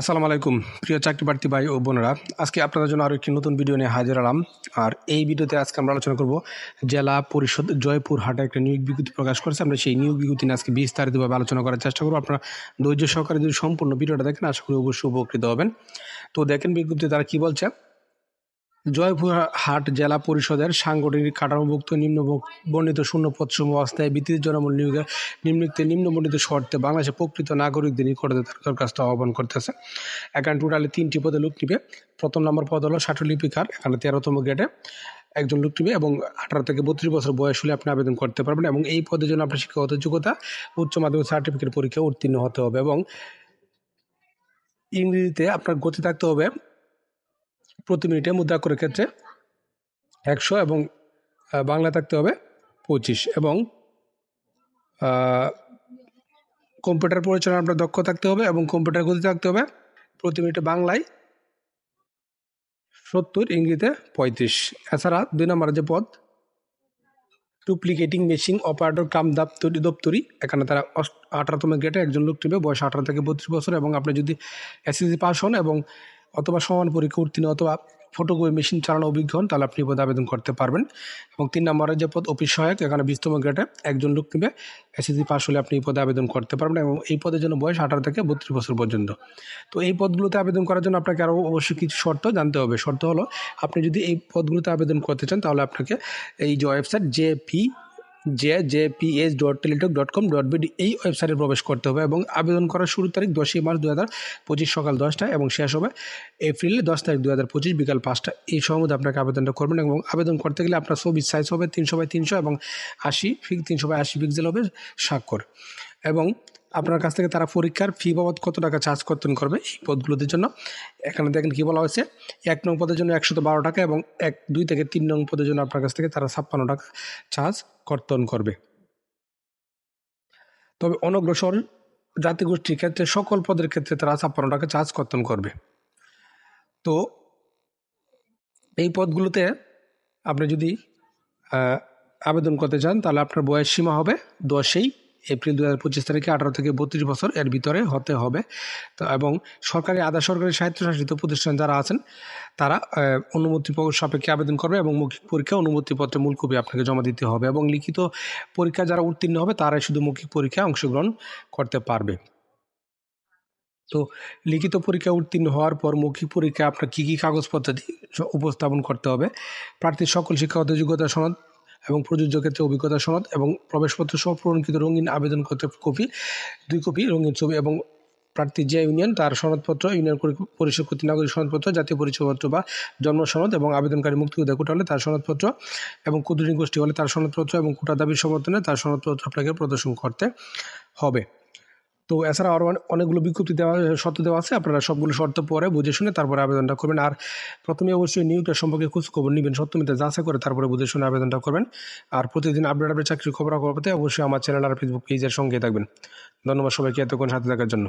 আসসালামু আলাইকুম। প্রিয় চাকরি প্রার্থী ভাই ও বোনেরা, আজকে আপনাদের জন্য আরও একটি নতুন ভিডিও নিয়ে হাজির হলাম। আর এই ভিডিওতে আজকে আমরা আলোচনা করব জেলা পরিষদ জয়পুর হাটে একটা নিয়োগ বিজ্ঞপ্তি প্রকাশ করেছে। আমরা সেই নিয়োগ বিজ্ঞপ্তি নিয়ে আজকে বিস্তারিতভাবে আলোচনা করার চেষ্টা করব। আপনারা ধৈর্য সহকারে যদি সম্পূর্ণ ভিডিওটা দেখেন, আশা করি অবশ্যই উপকৃত হবেন। তো দেখেন বিজ্ঞপ্তি তারা কী বলছে জয়পুর হাট জেলা পরিষদের সাংগঠনিক কাঠামোভুক্ত নিম্ন বর্ণিত শূন্য পদসমূহ অস্থায়ী ভিত্তিতে জনমূল নিয়োগে নিম্নলিখিত নিম্নবর্ণিত শর্তে বাংলাদেশের প্রকৃত নাগরিকদের নিকটে দরখাস্ত আহ্বান করতেছে। এখানে টোটালি তিনটি পদে লোক নিবে। প্রথম নম্বর পদ হলো লিপিকার, এখানে তেরোতম গেটে একজন লোক নিবে এবং আঠারো থেকে বত্রিশ বছর বয়স হলে আপনি আবেদন করতে পারবেন এবং এই পদের জন্য আপনার শিক্ষাগত যোগ্যতা, উচ্চ মাধ্যমিক সার্টিফিকেট পরীক্ষা উত্তীর্ণ হতে হবে এবং ইংরেজিতে আপনার গতি থাকতে হবে প্রতি মিনিটে মুদ্রা করে ক্ষেত্রে একশো এবং বাংলা থাকতে হবে পঁচিশ এবং কম্পিউটার পরিচালনা আপনার দক্ষ থাকতে হবে এবং কম্পিউটার গতি থাকতে হবে প্রতি মিনিটে বাংলায় সত্তর, ইংরেজিতে পঁয়ত্রিশ। এছাড়া দুই নম্বর যে পদ ডুপ্লিকেটিং মেশিন অপারেটর কাম দপ্তরি দপ্তরি এখানে তারা আঠারোতম গেটে একজন লোক টিবে বয়স আঠারো থেকে বত্রিশ বছর এবং আপনি যদি এসএসসি পাস হন এবং অথবা সমান পরীক্ষা উত্তীর্ণ অথবা ফটোকপি মেশিন চালানো অভিজ্ঞ হন, তাহলে আপনি পদে আবেদন করতে পারবেন। এবং তিন নম্বরের যে পদ অফিস সহায়ক, এখানে বিশতম গ্রেডে একজন লোক নেবে এসএসসি পাস হলে আপনি এই পদে আবেদন করতে পারবেন এবং এই পদের জন্য বয়স আঠারো থেকে বত্রিশ বছর পর্যন্ত। তো এই পদগুলোতে আবেদন করার জন্য আপনাকে আরও অবশ্যই কিছু শর্ত জানতে হবে। শর্ত হলো, আপনি যদি এই পদগুলোতে আবেদন করতে চান, তাহলে আপনাকে এই যে website J P J J P S dot Teletalk dot com dot BD এই ওয়েবসাইটে প্রবেশ করতে হবে এবং আবেদন করার শুরু তারিখ দশই মার্চ দু হাজার পঁচিশ সকাল দশটায় এবং শেষ হবে এপ্রিলে দশ তারিখ দু হাজার পঁচিশ বিকাল পাঁচটা। এই সময় আপনাকে আবেদনটা করবেন এবং আবেদন করতে গেলে আপনার ছবির সাইজ হবে তিনশো বাই তিনশো এবং আশি ফিক তিনশো বাই আশি পিক্সেল হবে স্বাক্ষর। এবং আপনার কাছ থেকে তারা পরীক্ষার ফি বাবদ কত টাকা চার্জ কর্তন করবে এই পদগুলোদের জন্য। এখানে দেখেন কী বলা হয়েছে, এক নং পদের জন্য একশত বারো টাকা এবং এক, দুই থেকে তিন নং পদের জন্য আপনার কাছ থেকে তারা ছাপ্পান্ন টাকা চার্জ কর্তন করবে। তবে অনগ্রসর জাতিগোষ্ঠীর ক্ষেত্রে, সকল পদের ক্ষেত্রে তারা ছাপ্পান্ন টাকা চার্জ কর্তন করবে। তো এই পদগুলোতে আপনি যদি আবেদন করতে চান, তাহলে আপনার বয়স সীমা হবে দশই। এপ্রিল দু হাজার পঁচিশ তারিখে আঠারো থেকে বত্রিশ বছর এর ভিতরে হতে হবে। তো এবং সরকারি আধা সরকারি স্বায়ত্তশাসিত প্রতিষ্ঠান যারা আছেন, তারা অনুমতি সাপেক্ষে আবেদন করবে এবং মৌখিক পরীক্ষা অনুমতিপত্রে মূল কপি আপনাকে জমা দিতে হবে এবং লিখিত পরীক্ষা যারা উত্তীর্ণ হবে, তারাই শুধু মৌখিক পরীক্ষায় অংশগ্রহণ করতে পারবে। তো লিখিত পরীক্ষা উত্তীর্ণ হওয়ার পর মৌখিক পরীক্ষায় আপনার কী কী কাগজপত্র উপস্থাপন করতে হবে? প্রার্থীর সকল শিক্ষাগত যোগ্যতা সনদ এবং প্রযোজ্য ক্ষেত্রে অভিজ্ঞতা সনদ এবং প্রবেশপত্র সহ প্রমাণিত রঙিন আবেদন করতে কপি, দুই কপি রঙিন ছবি এবং প্রার্থী যে ইউনিয়ন তার সনদপত্র, ইউনিয়ন পরিষদ কর্তৃক নাগরিক সনদপত্র, জাতীয় পরিচয়পত্র বা জন্ম সনদ এবং আবেদনকারী মুক্তিযোদ্ধা কোটা হলে তার সনদপত্র এবং ক্ষুদ্র গোষ্ঠী হলে তার সনদপত্র এবং কোটা দাবির সমর্থনে তার সনদপত্র আপনাকে প্রদর্শন করতে হবে। তো এছাড়া আরও অনেকগুলো বিজ্ঞপ্তি দেওয়া, শর্ত দেওয়া আছে। আপনারা সবগুলো শর্ত পরে বুঝে শুনে তারপরে আবেদনটা করবেন। আর প্রথমে অবশ্যই নিয়োগটা সম্পর্কে খোঁজ খবর নেবেন সত্যমিতে যাচাই করে তারপরে বুঝে শুনে আবেদনটা করবেন। আর প্রতিদিন আপডেট আপডেট চাকরির খবর খবর পেতে অবশ্যই আমার চ্যানেল আর ফেসবুক পেজের সঙ্গে থাকবেন। ধন্যবাদ সবাইকে এতক্ষণ সাথে থাকার জন্য।